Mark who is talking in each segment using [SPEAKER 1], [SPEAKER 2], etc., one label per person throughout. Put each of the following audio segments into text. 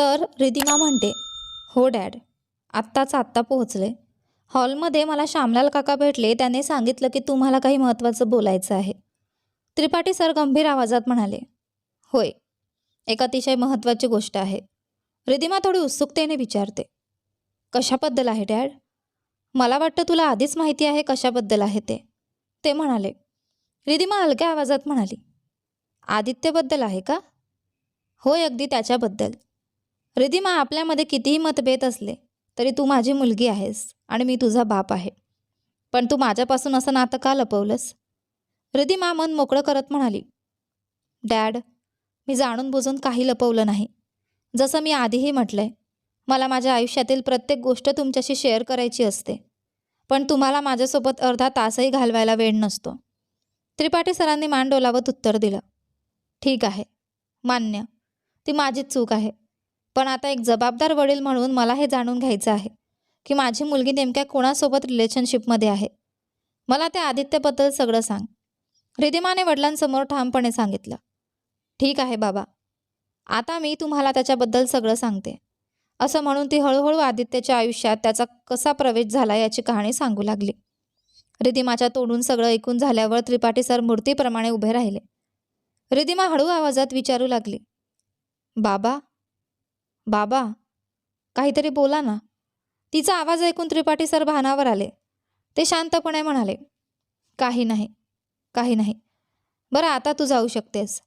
[SPEAKER 1] तर रिदिमा म्हणते हो डॅड आत्ताच आत्ता पोहोचले. हॉलमध्ये मला श्यामलाल काका भेटले त्याने सांगितलं की तुम्हाला काही महत्त्वाचं बोलायचं आहे. त्रिपाठी सर गंभीर आवाजात म्हणाले होय एक अतिशय महत्त्वाची गोष्ट आहे. रिदिमा थोडी उत्सुकतेने विचारते कशाबद्दल आहे डॅड? मला वाटतं तुला आधीच माहिती आहे कशाबद्दल आहे ते. ते म्हणाले रिदिमा हलक्या आवाजात म्हणाली आदित्यबद्दल आहे का? होय अगदी त्याच्याबद्दल. रिधिमा आपल्यामध्ये कितीही मतभेद असले तरी तू माझी मुलगी आहेस आणि मी तुझा बाप आहे. पण तू माझ्यापासून असं नातं का लपवलंस? रिधिमा मन मोकळं करत म्हणाली डॅड मी जाणून बुजून काही लपवलं नाही. जसं मी आधीही म्हटलंय मला माझ्या आयुष्यातील प्रत्येक गोष्ट तुमच्याशी शेअर करायची असते. पण तुम्हाला माझ्यासोबत अर्धा तासही घालवायला वेळ नसतो. त्रिपाठी सरांनी मान डोलावत उत्तर दिलं ठीक आहे मान्य. ती माझीच चूक आहे. पण आता एक जबाबदार वडील म्हणून मला हे जाणून घ्यायचं आहे की माझी मुलगी नेमक्या कोणासोबत रिलेशनशिपमध्ये आहे. मला त्या आदित्यबद्दल सगळं सांग. रिदिमाने वडिलांसमोर ठामपणे सांगितलं. ठीक आहे बाबा. आता मी तुम्हाला त्याच्याबद्दल सगळं सांगते. असं म्हणून ती हळूहळू आदित्यच्या आयुष्यात त्याचा कसा प्रवेश झाला याची कहाणी सांगू लागली. रिदिमाच्या तोडून सगळं ऐकून झाल्यावर त्रिपाठी सर मूर्तीप्रमाणे उभे राहिले. रिदिमा हळू आवाजात विचारू लागली. बाबा बाबा काहीतरी बोला ना. तिचा आवाज ऐकून त्रिपाठी सर भानावर आले. ते शांतपणे म्हणाले काही नाही काही नाही. बरं आता तू जाऊ शकतेस.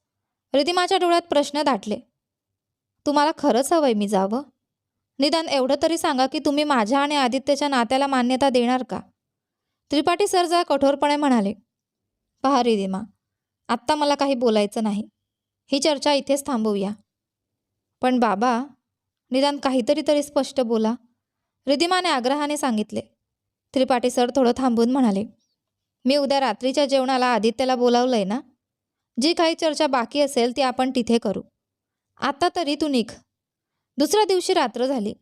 [SPEAKER 1] रिदिमाच्या डोळ्यात प्रश्न दाटले. तुम्हाला खरंच हवंय मी जावं? निदान एवढं तरी सांगा की तुम्ही माझ्या आणि आदित्यच्या नात्याला मान्यता देणार का? त्रिपाठी सर जरा कठोरपणे म्हणाले पहा रिदिमा आत्ता मला काही बोलायचं नाही. ही चर्चा इथेच थांबवूया. पण बाबा निदान काहीतरी तरी स्पष्ट बोला. रिदिमाने आग्रहाने सांगितले. त्रिपाठी सर थोडं थांबून म्हणाले मी उद्या रात्रीच्या जेवणाला आदित्यला बोलावलंय ना? जी काही चर्चा बाकी असेल ती आपण तिथे करू. आता तरी तू निघ. दुसऱ्या दिवशी रात्र झाली.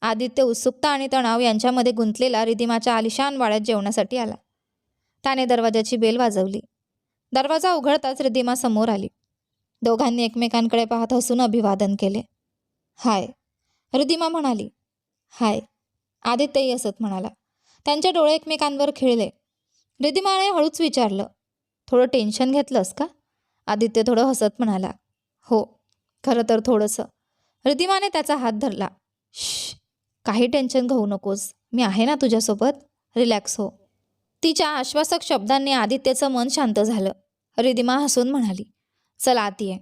[SPEAKER 1] आदित्य उत्सुकता आणि तणाव यांच्यामध्ये गुंतलेला रिदिमाच्या आलिशान वाड्यात जेवणासाठी आला. त्याने दरवाजाची बेल वाजवली. दरवाजा उघडताच रिदिमा समोर आली. दोघांनी एकमेकांकडे पाहत हसून अभिवादन केले. हाय रिदिमा म्हणाली हाय आदित्यही असत म्हणाला. त्यांचे डोळे एकमेकांवर खिळले. रिदिमाने हळूच विचारलं थोडं टेन्शन घेतलंस का? आदित्य थोडं हसत म्हणाला हो खरं तर थोडंसं. रिदिमाने त्याचा हात धरला श काही टेन्शन घेऊ नकोस मी आहे ना तुझ्यासोबत? रिलॅक्स हो. तिच्या आश्वासक शब्दांनी आदित्यचं मन शांत झालं. रिदिमा हसून म्हणाली चल आत ये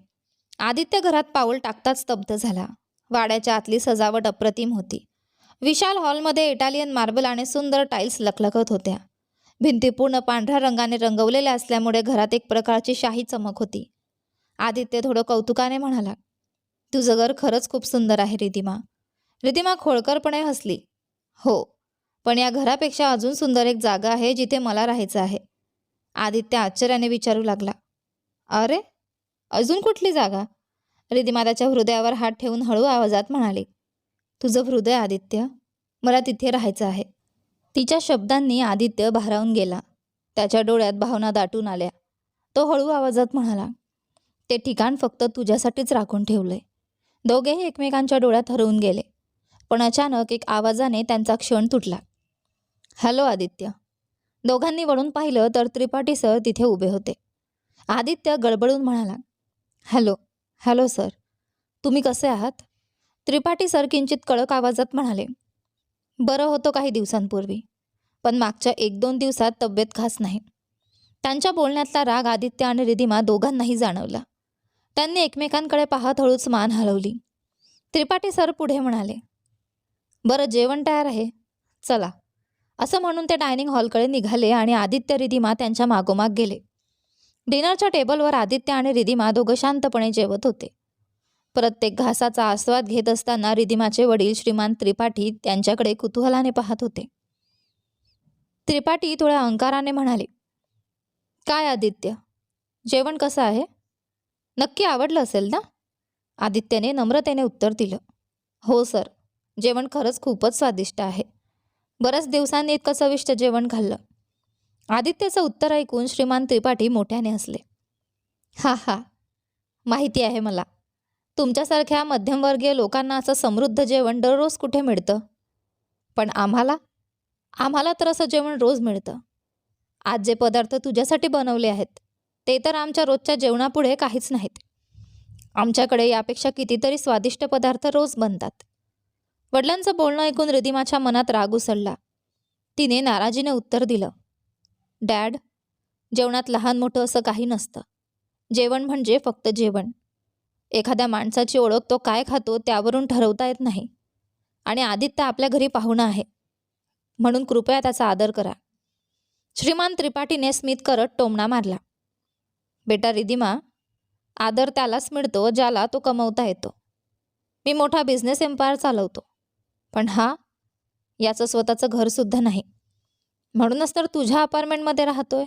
[SPEAKER 1] आदित्य घरात पाऊल टाकताच स्तब्ध झाला. वाड्याच्या आतली सजावट अप्रतिम होती. विशाल हॉलमध्ये इटालियन मार्बल आणि सुंदर टाईल्स लखलखत होत्या. भिंती पूर्ण पांढऱ्या रंगाने रंगवलेल्या असल्यामुळे घरात एक प्रकारची शाही चमक होती. आदित्य थोडं कौतुकाने म्हणाला तुझं घर खरंच खूप सुंदर आहे रिदिमा रिदिमा खोळकरपणे हसली हो पण या घरापेक्षा अजून सुंदर एक जागा आहे जिथे मला राहायचं आहे. आदित्य आश्चर्याने विचारू लागला अरे अजून कुठली जागा? रिदिमा त्याच्या हृदयावर हात ठेवून हळू आवाजात म्हणाली तुझं हृदय आदित्य मला तिथे राहायचं आहे. तिच्या शब्दांनी आदित्य भारावून गेला. त्याच्या डोळ्यात भावना दाटून आल्या. तो हळू आवाजात म्हणाला ते ठिकाण फक्त तुझ्यासाठीच राखून ठेवलंय. दोघेही एकमेकांच्या डोळ्यात हरवून गेले. पण अचानक एक आवाजाने त्यांचा क्षण तुटला. हॅलो आदित्य. दोघांनी वळून पाहिलं तर त्रिपाठी सर तिथे उभे होते. आदित्य गडबडून म्हणाला हॅलो हॅलो सर तुम्ही कसे आहात? त्रिपाठी सर किंचित कडक आवाजात म्हणाले बरं होतं काही दिवसांपूर्वी पण मागच्या एक दोन दिवसात तब्येत खास नाही. त्यांच्या बोलण्यातला राग आदित्य आणि रिधिमा दोघांनाही जाणवला. त्यांनी एकमेकांकडे पाहत हळूच मान हलवली. त्रिपाठी सर पुढे म्हणाले बरं जेवण तयार आहे. चला. असं म्हणून ते डायनिंग हॉलकडे निघाले आणि आदित्य रिधिमा त्यांच्या मागोमाग गेले. डिनरच्या टेबलवर आदित्य आणि रिधिमा दोघं शांतपणे जेवत होते. प्रत्येक घासाचा आस्वाद घेत असताना रिधिमाचे वडील श्रीमान त्रिपाठी त्यांच्याकडे कुतूहलाने पाहत होते. त्रिपाठी थोड्या अहंकाराने म्हणाले काय आदित्य? जेवण कसं आहे? नक्की आवडलं असेल ना? आदित्यने नम्रतेने उत्तर दिलं हो सर जेवण खरंच खूपच स्वादिष्ट आहे. बऱ्याच दिवसांनी इतकं चविष्ट जेवण खाल्लं. आदित्यचं उत्तर ऐकून श्रीमान त्रिपाठी मोठ्याने हसले. हा हा. माहिती आहे मला. तुमच्यासारख्या मध्यमवर्गीय लोकांना असं समृद्ध जेवण दररोज कुठे मिळतं? पण आम्हाला? आम्हाला तर असं जेवण रोज मिळतं. आज जे पदार्थ तुझ्यासाठी बनवले आहेत ते तर आमच्या रोजच्या जेवणापुढे काहीच नाहीत. आमच्याकडे यापेक्षा कितीतरी स्वादिष्ट पदार्थ रोज बनतात. वडिलांचं बोलणं ऐकून रिदिमाच्या मनात राग उसळला. तिने नाराजीने उत्तर दिलं. डॅड जेवणात लहान मोठं असं काही नसतं. जेवण म्हणजे फक्त जेवण. एखाद्या माणसाची ओळख तो काय खातो त्यावरून ठरवता येत नाही. आणि आदित्य आपल्या घरी पाहुणा आहे. म्हणून कृपया त्याचा आदर करा. श्रीमान त्रिपाठीने स्मित करत टोमणा मारला. बेटा रिदिमा आदर त्यालाच मिळतो ज्याला तो कमवता येतो. मी मोठा बिझनेस एम्पायर चालवतो. पण हा याचं स्वतःचं घरसुद्धा नाही. म्हणूनच तर तुझ्या अपार्टमेंटमध्ये राहतोय.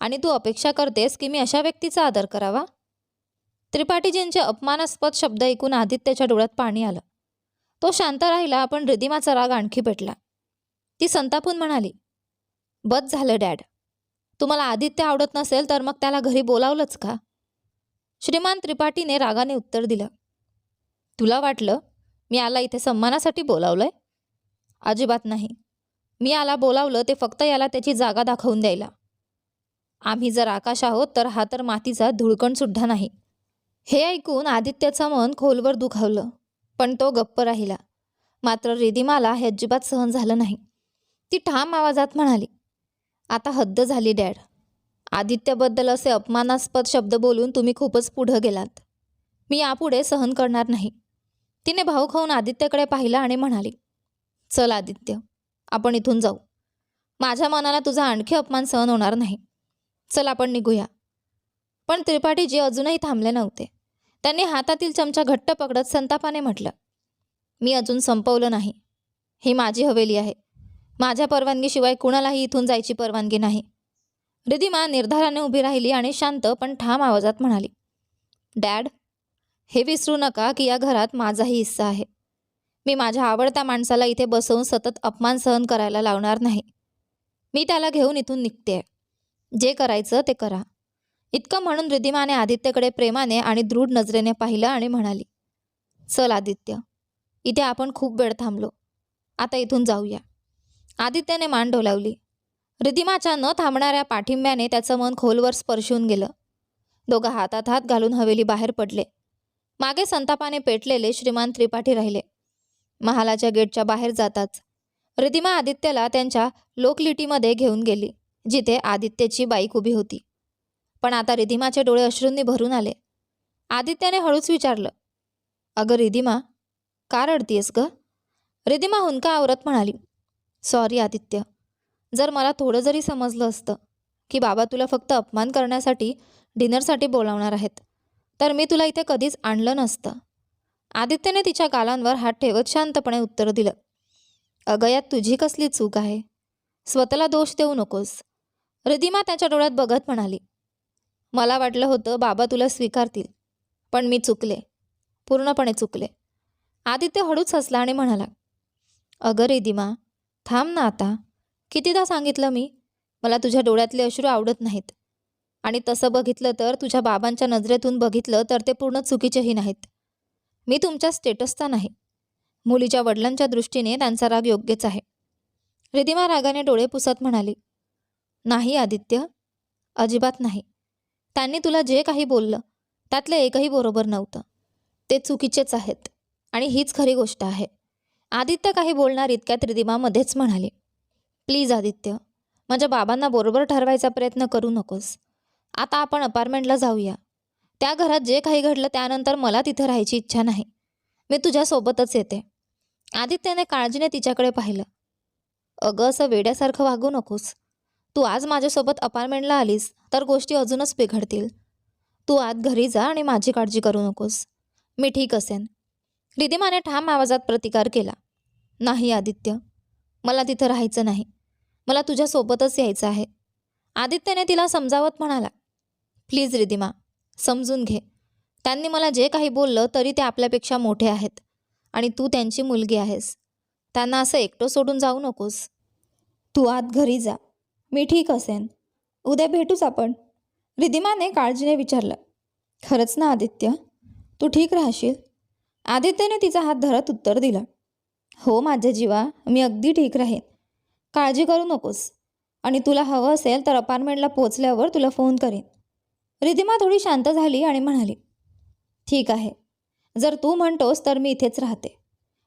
[SPEAKER 1] आणि तू अपेक्षा करतेस की मी अशा व्यक्तीचा आदर करावा? त्रिपाठीजींचे अपमानास्पद शब्द ऐकून आदित्यच्या डोळ्यात पाणी आलं. तो शांत राहिला पण रिदिमाचा राग आणखी पेटला. ती संतापून म्हणाली बस झालं डॅड. तुम्हाला आदित्य आवडत नसेल तर मग त्याला घरी बोलावलंच का? श्रीमान त्रिपाठीने रागाने उत्तर दिलं तुला वाटलं मी आला इथे सन्मानासाठी बोलावलंय? अजिबात नाही. मी आला बोलावलं ते फक्त याला त्याची जागा दाखवून द्यायला. आम्ही जर आकाश आहोत तर हा तर मातीचा धुळकणसुद्धा नाही. हे ऐकून आदित्याचं मन खोलवर दुखावलं पण तो गप्प राहिला. मात्र रिदिमाला हे अजिबात सहन झालं नाही. ती ठाम आवाजात म्हणाली आता हद्द झाली डॅड. आदित्यबद्दल असे अपमानास्पद शब्द बोलून तुम्ही खूपच पुढं गेलात. मी यापुढे सहन करणार नाही. तिने भाऊ खाऊन आदित्यकडे पाहिलं आणि म्हणाली चल आदित्य आपण इथून जाऊ. माझ्या मनाला तुझा आणखी अपमान सहन होणार नाही. चल आपण निघूया. पण त्रिपाठीजी अजूनही थांबले नव्हते त्यांनी हातातील चमचा घट्ट पकडत संतापाने म्हटलं मी अजून संपवलं नाही. ही माझी हवेली आहे. माझ्या परवानगीशिवाय कुणालाही इथून जायची परवानगी नाही. रिधिमा निर्धाराने उभी राहिली आणि शांत पण ठाम आवाजात म्हणाली डॅड हे विसरू नका की या घरात माझाही हिस्सा आहे. मी माझ्या आवडत्या माणसाला इथे बसवून सतत अपमान सहन करायला लावणार नाही. मी त्याला घेऊन इथून निघते. जे करायचं ते करा. इतकं म्हणून रिधिमाने आदित्यकडे प्रेमाने आणि दृढ नजरेने पाहिलं आणि म्हणाली चल आदित्य इथे आपण खूप वेळ थांबलो. आता इथून जाऊया. आदित्यने मान डोलावली. रिधिमाच्या न थांबणाऱ्या पाठिंब्याने त्याचं मन खोलवर स्पर्शून गेलं. दोघं हातात हात घालून हवेली बाहेर पडले. मागे संतापाने पेटलेले श्रीमान त्रिपाठी राहिले. महालाच्या गेटच्या बाहेर जाताच. रिधिमा आदित्यला त्यांच्या लोकलिटीमध्ये घेऊन गेली जिथे आदित्यची बाईक उभी होती. पण आता रिधिमाचे डोळे अश्रूंनी भरून आले. आदित्याने हळूच विचारलं अगं रिधिमा का रडतीयस ग? रिधिमा हुनका आवरत म्हणाली सॉरी आदित्य जर मला थोडं जरी समजलं असतं की बाबा तुला फक्त अपमान करण्यासाठी डिनरसाठी बोलावणार आहेत तर मी तुला इथे कधीच आणलं नसतं. आदित्यने तिच्या गालांवर हात ठेवत शांतपणे उत्तर दिलं अगं यात तुझी कसली चूक आहे? स्वतःला दोष देऊ नकोस. रिधिमा त्याच्या डोळ्यात बघत म्हणाली मला वाटलं होतं बाबा तुला स्वीकारतील पण मी चुकले पूर्णपणे चुकले. आदित्य हळूच हसला आणि म्हणाला अगं रिधिमा थांब ना आता. कितीदा सांगितलं मी मला तुझ्या डोळ्यातले अश्रू आवडत नाहीत. आणि तसं बघितलं तर तुझ्या बाबांच्या नजरेतून बघितलं तर ते पूर्ण चुकीचेही नाहीत. मी तुमच्या स्टेटसचा नाही. मुलीच्या वडिलांच्या दृष्टीने त्यांचा राग योग्यच आहे. रिधिमा रागाने डोळे पुसत म्हणाली नाही आदित्य. अजिबात नाही. त्यांनी तुला जे काही बोललं त्यातलं एकही बरोबर नव्हतं. ते चुकीचेच आहेत आणि हीच खरी गोष्ट आहे. आदित्य काही बोलणार इतक्यात रिदिमामध्येच म्हणाले म्हणाली प्लीज आदित्य माझ्या बाबांना बरोबर ठरवायचा प्रयत्न करू नकोस. आता आपण अपार्टमेंटला जाऊया. त्या घरात जे काही घडलं त्यानंतर मला तिथे राहायची इच्छा नाही. मी तुझ्यासोबतच येते. आदित्यने काळजीने तिच्याकडे पाहिलं. अगं असं वेड्यासारखं वागू नकोस. तू आज माझ्यासोबत अपार्टमेंटला आलीस तर गोष्टी अजूनच बिघडतील. तू आत घरी जा आणि माझी काळजी करू नकोस. मी ठीक असेन. रिधिमाने ठाम आवाजात प्रतिकार केला. नाही आदित्य. मला तिथं राहायचं नाही. मला तुझ्यासोबतच यायचं आहे. आदित्यने तिला समजावत म्हणाला प्लीज रिधिमा समजून घे. त्यांनी मला जे काही बोललं तरी ते आपल्यापेक्षा मोठे आहेत आणि तू त्यांची मुलगी आहेस. त्यांना असं एकटं सोडून जाऊ नकोस. तू आत घरी जा. मी ठीक असेन. उद्या भेटूच आपण. रिधिमाने काळजीने विचारलं. खरंच ना आदित्य? तू ठीक राहशील? आदित्यने तिचा हात धरत उत्तर दिलं. हो माझ्या जीवा मी अगदी ठीक राहीन. काळजी करू नकोस. आणि तुला हवं असेल तर अपार्टमेंटला पोचल्यावर तुला फोन करेन. रिधिमा थोडी शांत झाली आणि म्हणाली ठीक आहे. जर तू म्हणतोस तर मी इथेच राहते.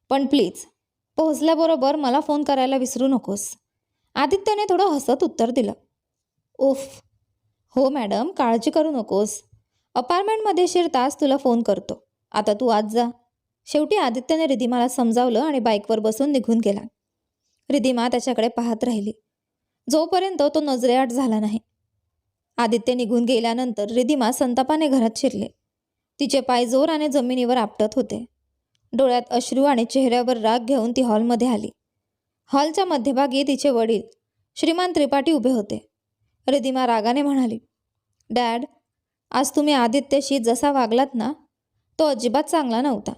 [SPEAKER 1] पण प्लीज पोहोचल्याबरोबर मला फोन करायला विसरू नकोस. आदित्यने थोडं हसत उत्तर दिलं उफ. हो मॅडम काळजी करू नकोस. अपार्टमेंटमध्ये शिरताच तुला फोन करतो. आता तू आज जा. शेवटी आदित्यने रिधिमाला समजावलं आणि बाईकवर बसून निघून गेला. रिधिमा त्याच्याकडे पाहत राहिली. जोपर्यंत तो नजरेआट झाला नाही आदित्य निघून गेल्यानंतर रिधिमा संतापाने घरात शिरले. तिचे पाय जोराने जमिनीवर आपटत होते. डोळ्यात अश्रू आणि चेहऱ्यावर राग घेऊन ती हॉलमध्ये आली. हॉलच्या मध्यभागी तिचे वडील श्रीमान त्रिपाठी उभे होते. रिधिमा रागाने म्हणाली डॅड आज तुम्ही आदित्यशी जसा वागलात ना तो अजिबात चांगला नव्हता.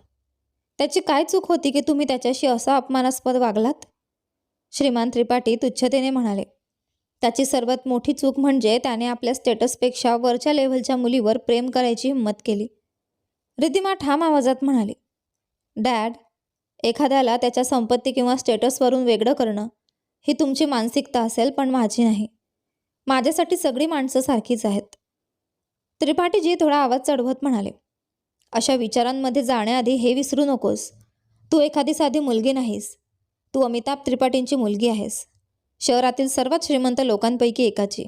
[SPEAKER 1] त्याची काय चूक होती की तुम्ही त्याच्याशी असा अपमानास्पद वागलात? श्रीमान त्रिपाठी तुच्छतेने म्हणाले त्याची सर्वात मोठी चूक म्हणजे त्याने आपल्या स्टेटसपेक्षा वरच्या लेव्हलच्या मुलीवर प्रेम करायची हिंमत केली. रिधिमा ठाम आवाजात म्हणाली डॅड एखाद्याला त्याच्या संपत्ती किंवा स्टेटसवरून वेगळं करणं ही तुमची मानसिकता असेल पण माझी नाही. माझ्यासाठी सगळी माणसं सारखीच आहेत. त्रिपाठीजी थोडा आवाज चढवत म्हणाले अशा विचारांमध्ये जाण्याआधी हे विसरू नकोस. तू एखादी साधी मुलगी नाहीस. तू अमिताभ त्रिपाठींची मुलगी आहेस. शहरातील सर्वात श्रीमंत लोकांपैकी एकाची.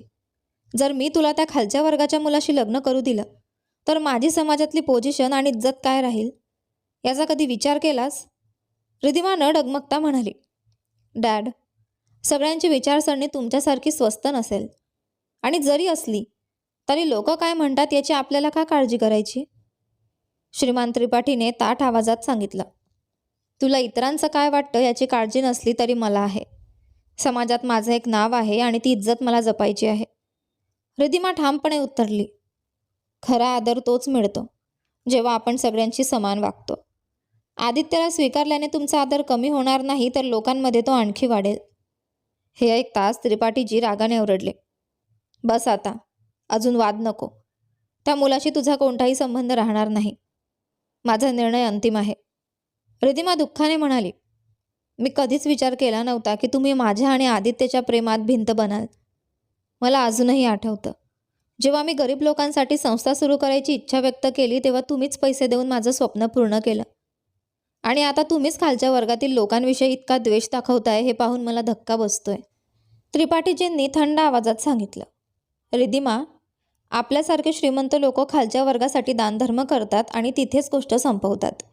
[SPEAKER 1] जर मी तुला त्या खालच्या वर्गाच्या मुलाशी लग्न करू दिलं तर माझी समाजातली पोझिशन आणि इज्जत काय राहील? याचा कधी विचार केलास? रिधिमा न डगमगता म्हणाली. डॅड सगळ्यांची विचारसरणी तुमच्यासारखी स्वस्त नसेल. आणि जरी असली तरी लोक काय म्हणतात याची आपल्याला का काळजी करायची? श्रीमान त्रिपाठीने ताठ आवाजात सांगितलं. तुला इतरांचं काय वाटतं याची काळजी नसली तरी मला आहे. समाजात माझं एक नाव आहे आणि ती इज्जत मला जपायची आहे. रिधिमा ठामपणे उत्तरली खरा आदर तोच मिळतो जेव्हा आपण सगळ्यांशी समान वागतो. आदित्यला स्वीकारल्याने तुमचा आदर कमी होणार नाही तर लोकांमध्ये तो आणखी वाढेल. हे ऐकताच त्रिपाठीजी रागाने ओरडले. बस आता अजून वाद नको. त्या मुलाशी तुझा कोणताही संबंध राहणार नाही. माझा निर्णय अंतिम आहे. रिधिमा दुःखाने म्हणाली मी कधीच विचार केला नव्हता की तुम्ही माझ्या आणि आदित्यच्या प्रेमात भिंत बनाल. मला अजूनही आठवतं. जेव्हा मी गरीब लोकांसाठी संस्था सुरू करायची इच्छा व्यक्त केली तेव्हा तुम्हीच पैसे देऊन माझं स्वप्न पूर्ण केलं. आणि आता तुम्हीच खालच्या वर्गातील लोकांविषयी इतका द्वेष दाखवताय हे पाहून मला धक्का बसतोय. त्रिपाठीजींनी थंड आवाजात सांगितलं रिधिमा आपल्यासारखे श्रीमंत लोक खालच्या वर्गासाठी दानधर्म करतात आणि तिथेच गोष्ट संपवतात.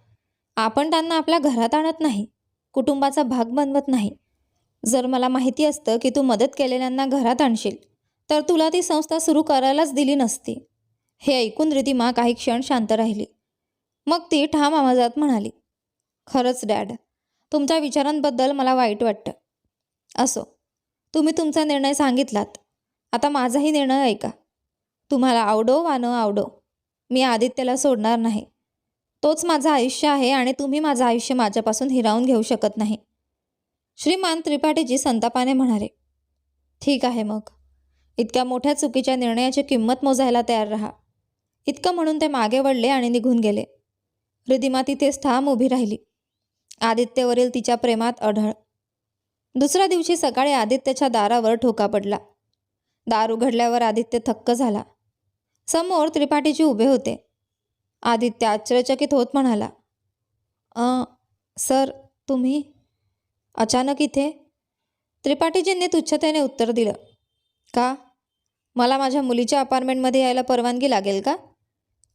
[SPEAKER 1] आपण त्यांना आपल्या घरात आणत नाही. कुटुंबाचा भाग बनवत नाही. जर मला माहिती असतं की तू मदत केलेल्यांना घरात आणशील तर तुला ती संस्था सुरू करायलाच दिली नसती. हे ऐकून रिधिमा काही क्षण शांत राहिली. मग ती ठाम आवाजात म्हणाली खरंच डॅड तुमच्या विचारांबद्दल मला वाईट वाटतं. असो तुम्ही तुमचा निर्णय सांगितलात. आता माझाही निर्णय ऐका. तुम्हाला आवडो वा न आवडो मी आदित्यला सोडणार नाही. तोच माझं आयुष्य आहे आणि तुम्ही माझं आयुष्य माझ्यापासून हिरावून घेऊ शकत नाही. श्रीमान त्रिपाठीजी संतापाने म्हणाले ठीक आहे मग. इतक्या मोठ्या चुकीच्या निर्णयाची किंमत मोजायला तयार राहा. इतकं म्हणून ते मागे वळले आणि निघून गेले. रिधिमा तिथेच ठाम उभी राहिली. आदित्यवरील तिच्या प्रेमात अढळ. दुसऱ्या दिवशी सकाळी आदित्यच्या दारावर ठोका पडला. दार उघडल्यावर आदित्य थक्क झाला. समोर त्रिपाठीजी उभे होते. आदित्य आश्चर्यचकित होत म्हणाला अ सर तुम्ही अचानक इथे त्रिपाठीजींनी तुच्छतेने उत्तर दिलं का? मला माझ्या मुलीच्या अपार्टमेंटमध्ये यायला परवानगी लागेल का?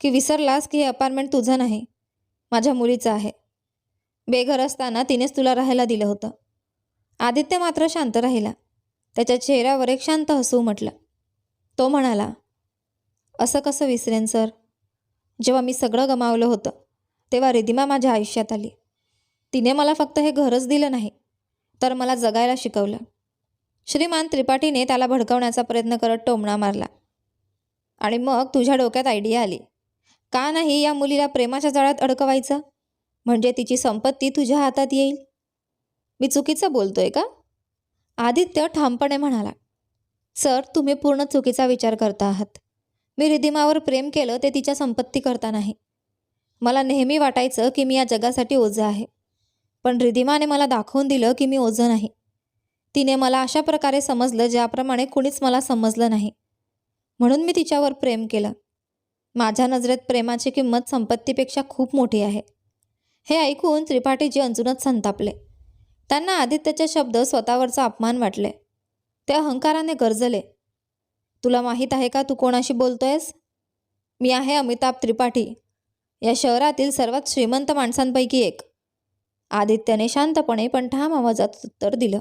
[SPEAKER 1] की विसरलास की हे अपार्टमेंट तुझं नाही? माझ्या मुलीचं आहे. बेघर असताना तिनेच तुला राहायला दिलं होतं. आदित्य मात्र शांत राहिला. त्याच्या चेहऱ्यावर एक शांत हसू म्हटलं. तो म्हणाला असं कसं विसरेन सर? जेव्हा मी सगळं गमावलं होतं तेव्हा रिधिमा माझ्या आयुष्यात आली. तिने मला फक्त हे घरच दिलं नाही तर मला जगायला शिकवलं. श्रीमान त्रिपाठीने त्याला भडकवण्याचा प्रयत्न करत टोमणा मारला. आणि मग तुझ्या डोक्यात आयडिया आली. का नाही या मुलीला प्रेमाच्या जाळ्यात अडकवायचं? म्हणजे तिची संपत्ती तुझ्या हातात येईल? मी चुकीचं बोलतोय का? आदित्य ठामपणे म्हणाला सर तुम्ही पूर्ण चुकीचा विचार करता आहात. मी रिधिमावर प्रेम केलं ते तिच्या संपत्ती करता नाही. मला नेहमी वाटायचं की मी या जगासाठी ओझं आहे. पण रिधिमाने मला दाखवून दिलं की मी ओझं नाही. तिने मला अशा प्रकारे समजलं ज्याप्रमाणे कुणीच मला समजलं नाही. म्हणून मी तिच्यावर प्रेम केलं. माझ्या नजरेत प्रेमाची किंमत संपत्तीपेक्षा खूप मोठी आहे. हे ऐकून त्रिपाठीजी अंजूनच संतापले. त्यांना आदित्यचे शब्द स्वतःवरचा अपमान वाटले. ते अहंकाराने गरजले. तुला माहीत आहे का तू कोणाशी बोलतोयस? मी आहे अमिताभ त्रिपाठी. या शहरातील सर्वात श्रीमंत माणसांपैकी एक. आदित्यने शांतपणे पण ठाम आवाजात उत्तर दिलं.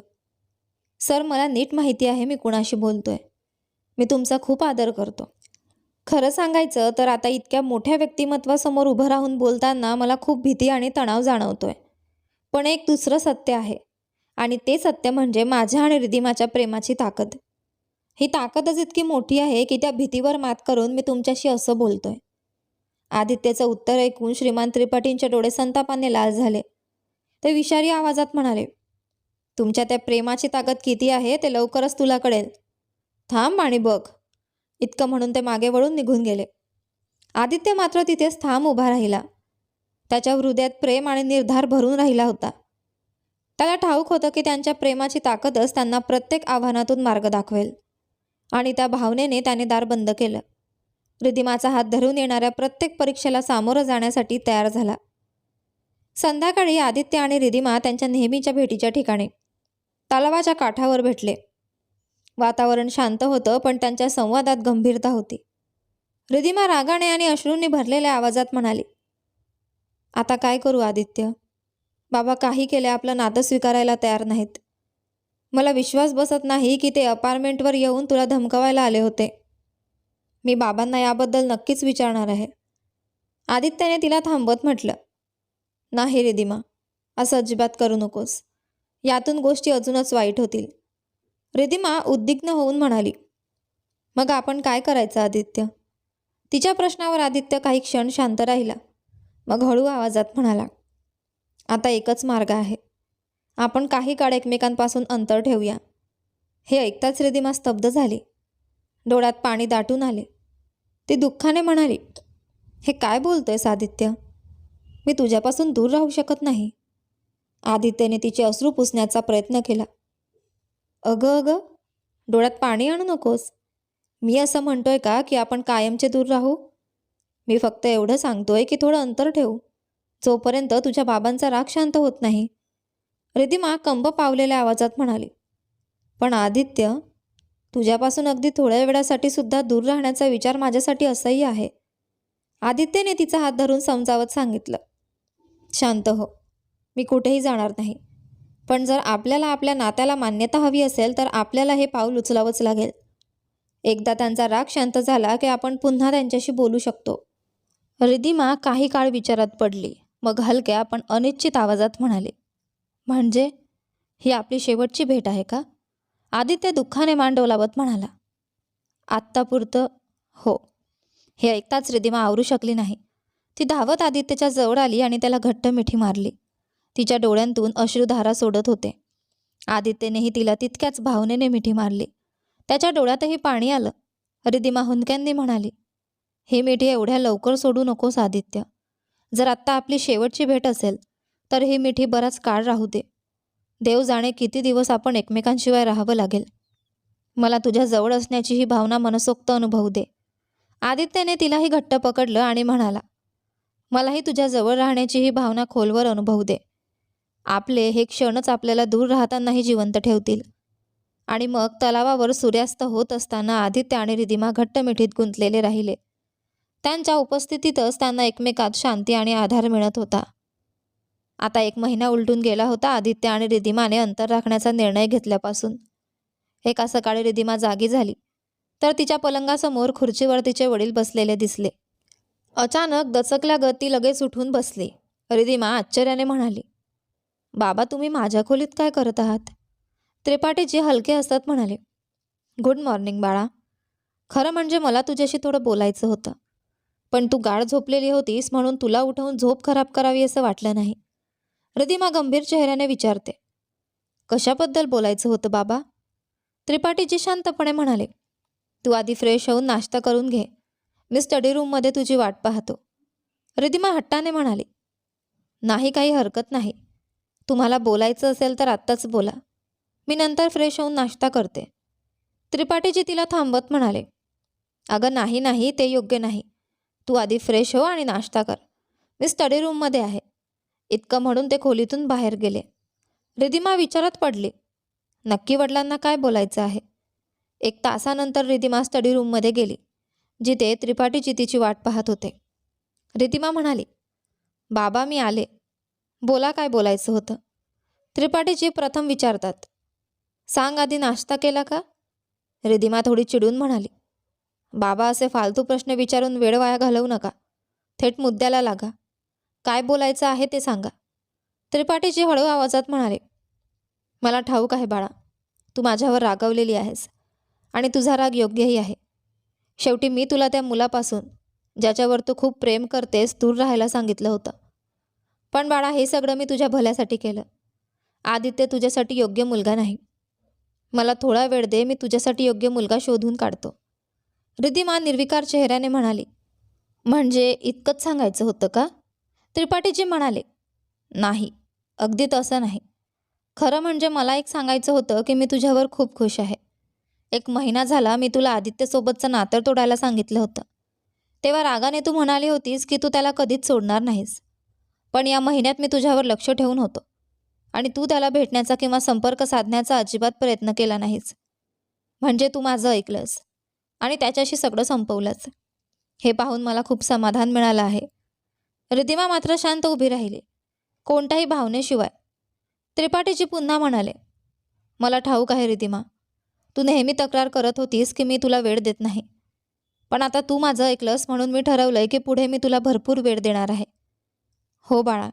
[SPEAKER 1] सर मला नीट माहिती आहे मी कुणाशी बोलतोय. मी तुमचा खूप आदर करतो. खरं सांगायचं तर आता इतक्या मोठ्या व्यक्तिमत्वासमोर उभं राहून बोलताना मला खूप भीती आणि तणाव जाणवतोय. पण एक दुसरं सत्य आहे. आणि ते सत्य म्हणजे माझ्या आणि रिदिमाच्या प्रेमाची ताकद. ही ताकदच इतकी मोठी आहे की त्या भीतीवर मात करून मी तुमच्याशी असं बोलतोय. आदित्यचं उत्तर ऐकून श्रीमान त्रिपाठींचे डोळे संतापाने लाल झाले. ते विषारी आवाजात म्हणाले तुमच्या त्या प्रेमाची ताकद किती आहे ते लवकरच तुला कळेल. थांब आणि बघ. इतकं म्हणून ते मागे वळून निघून गेले. आदित्य मात्र तिथेच थांब उभा राहिला. त्याच्या हृदयात प्रेम आणि निर्धार भरून राहिला होता. त्याला ठाऊक होतं की त्यांच्या प्रेमाची ताकदच त्यांना प्रत्येक आव्हानातून मार्ग दाखवेल. आणि त्या भावनेने त्याने दार बंद केलं. रिदिमाचा हात धरून येणाऱ्या प्रत्येक परीक्षेला सामोरं जाण्यासाठी तयार झाला. संध्याकाळी आदित्य आणि रिदिमा त्यांच्या नेहमीच्या भेटीच्या ठिकाणी तलावाच्या काठावर भेटले. वातावरण शांत होतं पण त्यांच्या संवादात गंभीरता होती. रिदिमा रागाने आणि अश्रूंनी भरलेल्या आवाजात म्हणाली आता काय करू आदित्य? बाबा काही केले आपलं नातं स्वीकारायला तयार नाहीत. मला विश्वास बसत नाही की ते अपार्टमेंटवर येऊन तुला धमकावायला आले होते. मी बाबांना याबद्दल नक्कीच विचारणार आहे. आदित्यने तिला थांबवत म्हटलं नाही रिदिमा असं अजिबात करू नकोस. यातून गोष्टी अजूनच वाईट होतील. रिदिमा उद्विग्न होऊन म्हणाली मग आपण काय करायचं आदित्य? तिच्या प्रश्नावर आदित्य काही क्षण शांत राहिला. मग हळू आवाजात म्हणाला आता एकच मार्ग आहे. आपण काही काळ एकमेकांपासून अंतर ठेवूया. हे ऐकताच रिदिमा स्तब्ध झाली. डोळ्यात पाणी दाटून आले. ती दुःखाने म्हणाली हे काय बोलतोयस आदित्य? मी तुझ्यापासून दूर राहू शकत नाही. आदित्यने तिचे अश्रू पुसण्याचा प्रयत्न केला. अगं अगं डोळ्यात पाणी आणू नकोस. मी असं म्हणतोय का की आपण कायमचे दूर राहू? मी फक्त एवढं सांगतोय की थोडं अंतर ठेवू. जोपर्यंत तुझ्या बाबांचा राग शांत होत नाही रिदिमा कंब पावलेल्या आवाजात म्हणाली पण आदित्य तुझ्यापासून अगदी थोड्या वेळासाठी सुद्धा दूर राहण्याचा विचार माझ्यासाठी असाही आहे. आदित्यने तिचा हात धरून समजावत सांगितलं शांत हो मी कुठेही जाणार नाही. पण जर आपल्याला आपल्या नात्याला मान्यता हवी असेल तर आपल्याला हे पाऊल उचलावंच लागेल. एकदा त्यांचा राग शांत झाला की आपण पुन्हा त्यांच्याशी बोलू शकतो. रिदिमा काही काळ विचारात पडली मग हलक्या पण अनिश्चित आवाजात म्हणाले म्हणजे ही आपली शेवटची भेट आहे का? आदित्य दुःखाने मान डोलावत म्हणाला आत्तापुरतं हो. हे ऐकताच रिदिमा आवरू शकली नाही. ती धावत आदित्यच्या जवळ आली आणि त्याला घट्ट मिठी मारली. तिच्या डोळ्यांतून अश्रुधारा सोडत होते. आदित्यनेही तिला तितक्याच भावनेने मिठी मारली. त्याच्या डोळ्यातही पाणी आलं. रिदिमा हुंदक्यांनी म्हणाली ही मिठी एवढ्या लवकर सोडू नकोस आदित्य. जर आत्ता आपली शेवटची भेट असेल तर ही मिठी बराच काळ राहू दे. देव जाणे किती दिवस आपण एकमेकांशिवाय राहावं लागेल. मला तुझ्या जवळ असण्याची ही भावना मनसोक्त अनुभवू दे. आदित्यने तिलाही घट्ट पकडलं आणि म्हणाला मलाही तुझ्या जवळ राहण्याची ही भावना खोलवर अनुभवू दे. आपले हे क्षणच आपल्याला दूर राहतानाही जिवंत ठेवतील. आणि मग तलावावर सूर्यास्त होत असताना आदित्य आणि रिदिमा घट्ट मिठीत गुंतलेले राहिले. त्यांच्या उपस्थितीतच त्यांना एकमेकात शांती आणि आधार मिळत होता. आता एक महिना उलटून गेला होता आदित्य आणि रिधिमाने अंतर राखण्याचा निर्णय घेतल्यापासून. एका सकाळी रिधिमा जागी झाली तर तिच्या पलंगासमोर खुर्चीवर तिचे वडील बसलेले दिसले. अचानक दचकल्यागत ती लगेच उठून बसली. रिधिमा आश्चर्याने म्हणाली बाबा तुम्ही माझ्या खोलीत काय करत आहात? त्रिपाठीजी हलके असतात म्हणाले गुड मॉर्निंग बाळा. खरं म्हणजे मला तुझ्याशी थोडं बोलायचं होतं पण तू गाढ झोपलेली होतीस म्हणून तुला उठवून झोप खराब करावी असं वाटलं नाही. रिदिमा गंभीर चेहऱ्याने विचारते कशाबद्दल बोलायचं होतं बाबा? त्रिपाठीजी शांतपणे म्हणाले तू आधी फ्रेश होऊन नाश्ता करून घे. मी स्टडी रूममध्ये तुझी वाट पाहतो. रिधिमा हट्टाने म्हणाली नाही काही हरकत नाही. तुम्हाला बोलायचं असेल तर आत्ताच बोला. मी नंतर फ्रेश होऊन नाश्ता करते. त्रिपाठीजी तिला थांबत म्हणाले अगं नाही नाही ते योग्य नाही. तू आधी फ्रेश हो आणि नाश्ता कर. मी स्टडी रूममध्ये आहे. इतकं म्हणून ते खोलीतून बाहेर गेले. रिधिमा विचारात पडली नक्की वडिलांना काय बोलायचं आहे? एक तासानंतर रिधिमा स्टडी रूममध्ये गेली जिथे त्रिपाठीची तिची वाट पाहत होते. रिधिमा म्हणाली बाबा मी आले. बोला काय बोलायचं होतं? त्रिपाठीजी प्रथम विचारतात सांग आधी नाश्ता केला का? रिधिमा थोडी चिडून म्हणाली बाबा असे फालतू प्रश्न विचारून वेळ वाया घालवू नका. थेट मुद्द्याला लागा. काय बोलायचं आहे ते सांगा. त्रिपाठीजी हळू आवाजात म्हणाले मला ठाऊक आहे बाळा तू माझ्यावर रागवलेली आहेस आणि तुझा राग योग्यही आहे. शेवटी मी तुला त्या मुलापासून ज्याच्यावर तू खूप प्रेम करतेस दूर राहायला सांगितलं होतं. पण बाळा हे सगळं मी तुझ्या भल्यासाठी केलं. आदित्य तुझ्यासाठी योग्य मुलगा नाही. मला थोडा वेळ दे मी तुझ्यासाठी योग्य मुलगा शोधून काढतो. रिद्धिमा निर्विकार चेहऱ्याने म्हणाली म्हणजे इतकंच सांगायचं होतं का? त्रिपाठीजी म्हणाले नाही अगदी तसं नाही. खरं म्हणजे मला एक सांगायचं होतं की मी तुझ्यावर खूप खुश आहे. एक महिना झाला मी तुला आदित्यसोबतचं नातं तोडायला सांगितलं होतं. तेव्हा रागाने तू म्हणाली होतीस की तू त्याला कधीच सोडणार नाहीस. पण या महिन्यात मी तुझ्यावर लक्ष ठेवून होतो. आणि तू त्याला भेटण्याचा किंवा संपर्क साधण्याचा अजिबात प्रयत्न केला नाहीस. म्हणजे तू माझं ऐकलंस. आणि त्याच्याशी सगळं संपवलंच. हे पाहून मला खूप समाधान मिळालं आहे. रिधिमा मात्र शांत उभी राहिली. कोणत्याही भावनेशिवाय. त्रिपाठीजी पुन्हा म्हणाले मला ठाऊक आहे रिधिमा तू नेहमी तक्रार करत होतीस की मी तुला वेळ देत नाही. पण आता तू माझं ऐकलंस म्हणून मी ठरवलंय की पुढे मी तुला भरपूर वेळ देणार आहे. हो बाळा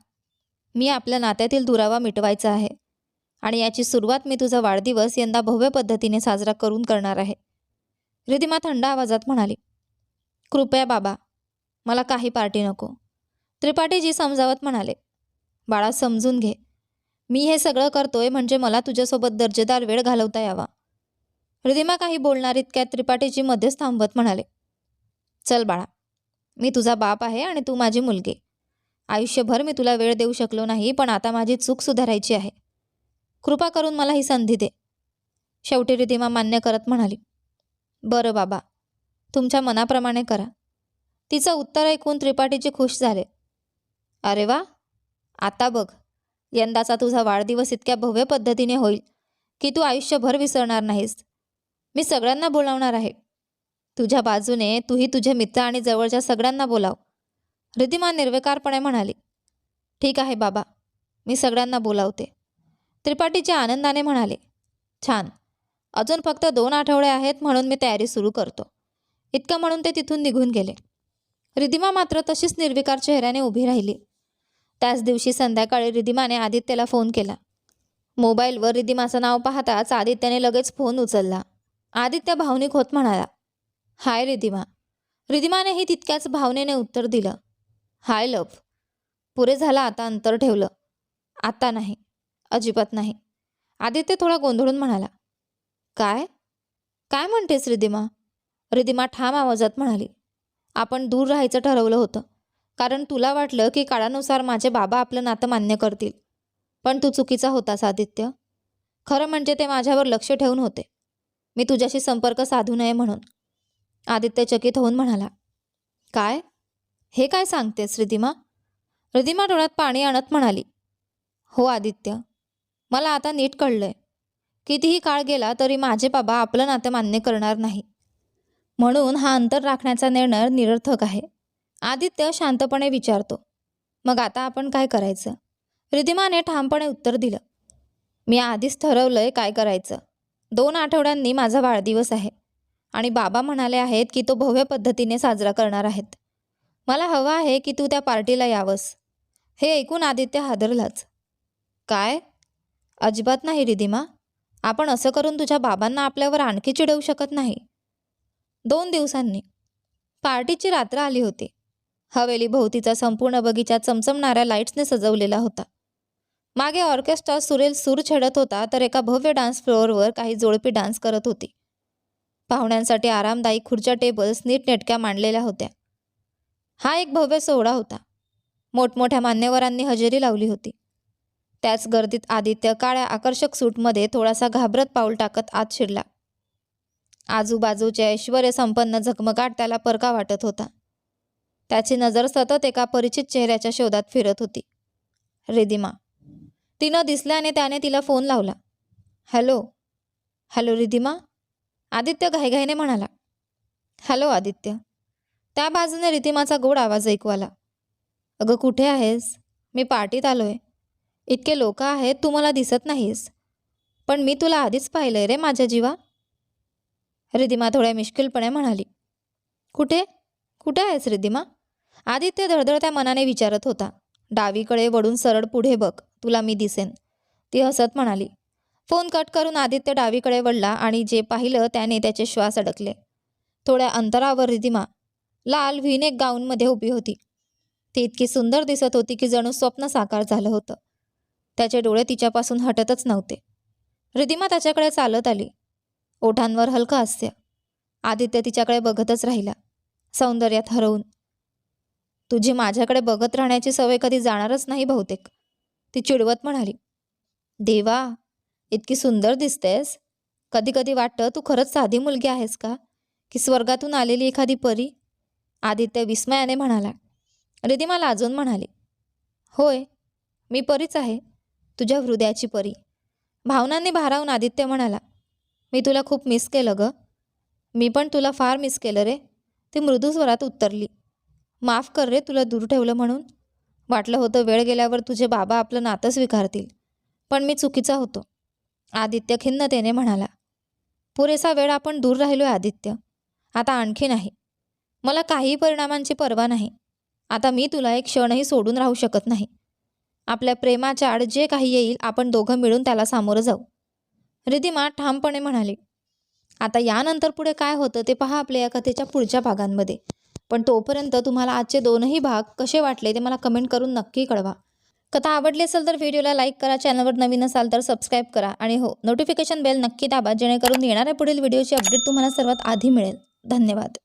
[SPEAKER 1] मी आपल्या नात्यातील दुरावा मिटवायचा आहे आणि याची सुरुवात मी तुझा वाढदिवस यंदा भव्य पद्धतीने साजरा करून करणार आहे. रिधिमा थंड आवाजात म्हणाली कृपया बाबा मला काही पार्टी नको. त्रिपाठीजी समजावत म्हणाले बाळा समजून घे. मी हे सगळं करतोय म्हणजे मला तुझ्यासोबत दर्जेदार वेळ घालवता यावा. रिधिमा काही बोलणार इतक्या त्रिपाठीजी मध्येच थांबवत म्हणाले चल बाळा मी तुझा बाप आहे आणि तू माझी मुलगी. आयुष्यभर मी तुला वेळ देऊ शकलो नाही पण आता माझी चूक सुधारायची आहे. कृपा करून मला ही संधी दे. शेवटी रिधिमा मान्य करत म्हणाली बरं बाबा तुमच्या मनाप्रमाणे करा. तिचं उत्तर ऐकून त्रिपाठीजी खुश झाले. अरे वा. आता बघ. यंदाचा तुझा वाढदिवस इतक्या भव्य पद्धतीने होईल की तू आयुष्यभर विसरणार नाहीस. मी सगळ्यांना बोलावणार आहे. तुझ्या बाजूने तूही तुझे मित्र आणि जवळच्या सगळ्यांना बोलाव. रिधिमा निर्विकारपणे म्हणाली. ठीक आहे बाबा. मी सगळ्यांना बोलावते. त्रिपाठीचे आनंदाने म्हणाले. छान. अजून फक्त दोन आठवडे आहेत म्हणून मी तयारी सुरू करतो. इतकं म्हणून ते तिथून निघून गेले. रिधिमा मात्र तशीच निर्विकार चेहऱ्याने उभी राहिली. त्याच दिवशी संध्याकाळी रिधिमाने आदित्यला फोन केला. मोबाईलवर रिधिमाचं नाव पाहताच आदित्यने लगेच फोन उचलला. आदित्य भावनिक होत म्हणाला हाय रिधिमा. रिधिमानेही तितक्याच भावनेने उत्तर दिलं हाय लव. पुरे झालं आता अंतर ठेवलं. आता नाही. अजिबात नाही. आदित्य थोडा गोंधळून म्हणाला काय? काय म्हणतेस रिधिमा? रिधिमा ठाम आवाजात म्हणाली आपण दूर राहायचं ठरवलं होतं. कारण तुला वाटलं की काळानुसार माझे बाबा आपलं नातं मान्य करतील. पण तू चुकीचा होतास आदित्य. खरं म्हणजे ते माझ्यावर लक्ष ठेवून होते. मी तुझ्याशी संपर्क साधू नये म्हणून. आदित्य चकित होऊन म्हणाला काय? हे काय सांगतेस रिधिमा? रिधिमा डोळ्यात पाणी आणत म्हणाली हो आदित्य. मला आता नीट कळलंय. कितीही काळ गेला तरी माझे बाबा आपलं नातं मान्य करणार नाही. म्हणून हा अंतर राखण्याचा निर्णय निरर्थक आहे. आदित्य शांतपणे विचारतो मग आता आपण काय करायचं? रिधिमाने ठामपणे उत्तर दिलं मी आधीच ठरवलंय काय करायचं. दोन आठवड्यांनी माझा वाढदिवस आहे आणि बाबा म्हणाले आहेत की तो भव्य पद्धतीने साजरा करणार आहेत. मला हवं आहे की तू त्या पार्टीला यावंस. हे ऐकून आदित्य हादरलाच. काय? अजिबात नाही रिधिमा आपण असं करून तुझ्या बाबांना आपल्यावर आणखी चिडवू शकत नाही. दोन दिवसांनी. पार्टीची रात्र आली होती. हवेली भोवतीचा संपूर्ण बगीचा चमचमणाऱ्या लाईट्सने सजवलेला होता. मागे ऑर्केस्ट्रा सुरेल सूर छेडत होता तर एका भव्य डान्स फ्लोअरवर काही जोडपी डान्स करत होती. पाहुण्यांसाठी आरामदायी खुर्च्या टेबल्स नीटनेटक्या मांडलेल्या होत्या. हा एक भव्य सोहळा होता. मोठमोठ्या मान्यवरांनी हजेरी लावली होती. त्याच गर्दीत आदित्य काळ्या आकर्षक सूटमध्ये थोडासा घाबरत पाऊल टाकत आत शिरला. आजूबाजूचे ऐश्वर संपन्न झगमगाट त्याला परका वाटत होता. त्याची नजर सतत एका परिचित चेहऱ्याच्या शोधात फिरत होती. रिदिमा तिनं दिसल्याने त्याने तिला फोन लावला. हॅलो. हॅलो रिदिमा आदित्य घाईघाईने म्हणाला. हॅलो आदित्य. त्या बाजूने रिदिमाचा गोड आवाज ऐकू आला. अगं कुठे आहेस? मी पार्टीत आलो आहे इतके लोक आहेत तू मला दिसत नाहीस. पण मी तुला आधीच पाहिलंय रे माझ्या जीवा. रिदिमा थोड्या मिश्किलपणे म्हणाली. कुठे? कुठे आहेस रिदिमा आदित्य धडधडत्या मनाने विचारत होता. डावीकडे वळून सरळ पुढे बघ तुला मी दिसेन. ती हसत म्हणाली. फोन कट करून आदित्य डावीकडे वळला आणि जे पाहिलं त्याने त्याचे श्वास अडकले. थोड्या अंतरावर रिदिमा लाल व्हिनेक गाऊनमध्ये उभी होती. ती इतकी सुंदर दिसत होती की जणू स्वप्न साकार झालं होतं. त्याचे डोळे तिच्यापासून हटतच नव्हते. रिदिमा त्याच्याकडे चालत आली. ओठांवर हलकं हास्य. आदित्य तिच्याकडे बघतच राहिला. सौंदर्यात हरवून. तुझी माझ्याकडे बघत राहण्याची सवय कधी जाणारच नाही बहुतेक. ती चिडवत म्हणाली. देवा इतकी सुंदर दिसतेस. कधी कधी वाटतं तू खरंच साधी मुलगी आहेस का? की स्वर्गातून आलेली एखादी परी? आदित्य विस्मयाने म्हणाला. रिदिमा लाजून म्हणाली. होय मी परीच आहे तुझ्या हृदयाची परी. भावनांनी भारावून आदित्य म्हणाला. मी तुला खूप मिस केलं गं. मी पण तुला फार मिस केलं रे. ती मृदू स्वरात उत्तरली. माफ कर रे तुला दूर ठेवलं म्हणून. वाटलं होतं वेळ गेल्यावर तुझे बाबा आपलं नातं स्वीकारतील पण मी चुकीचा होतो. आदित्य खिन्नतेने म्हणाला पुरेसा वेळ आपण दूर राहिलो आदित्य. आता आणखी नाही. मला काही परिणामांची पर्वा नाही. आता मी तुला एक क्षणही सोडून राहू शकत नाही. आपल्या प्रेमाच्या आड जे काही येईल आपण दोघं मिळून त्याला सामोरं जाऊ. रिदिमा ठामपणे म्हणाली आता यानंतर पुढे काय होतं ते पहा आपल्या या कथेच्या पुढच्या भागांमध्ये. पण तोपर्यंत तुम्हाला आजचे दोनही भाग कसे वाटले ते मला कमेंट करून नक्की कळवा. कथा आवडली असेल तर व्हिडिओला लाईक करा चॅनलवर नवीन असाल तर सबस्क्राईब करा आणि हो नोटिफिकेशन बेल नक्की दाबा जेणेकरून येणाऱ्या पुढील व्हिडिओची अपडेट तुम्हाला सर्वात आधी मिळेल. धन्यवाद.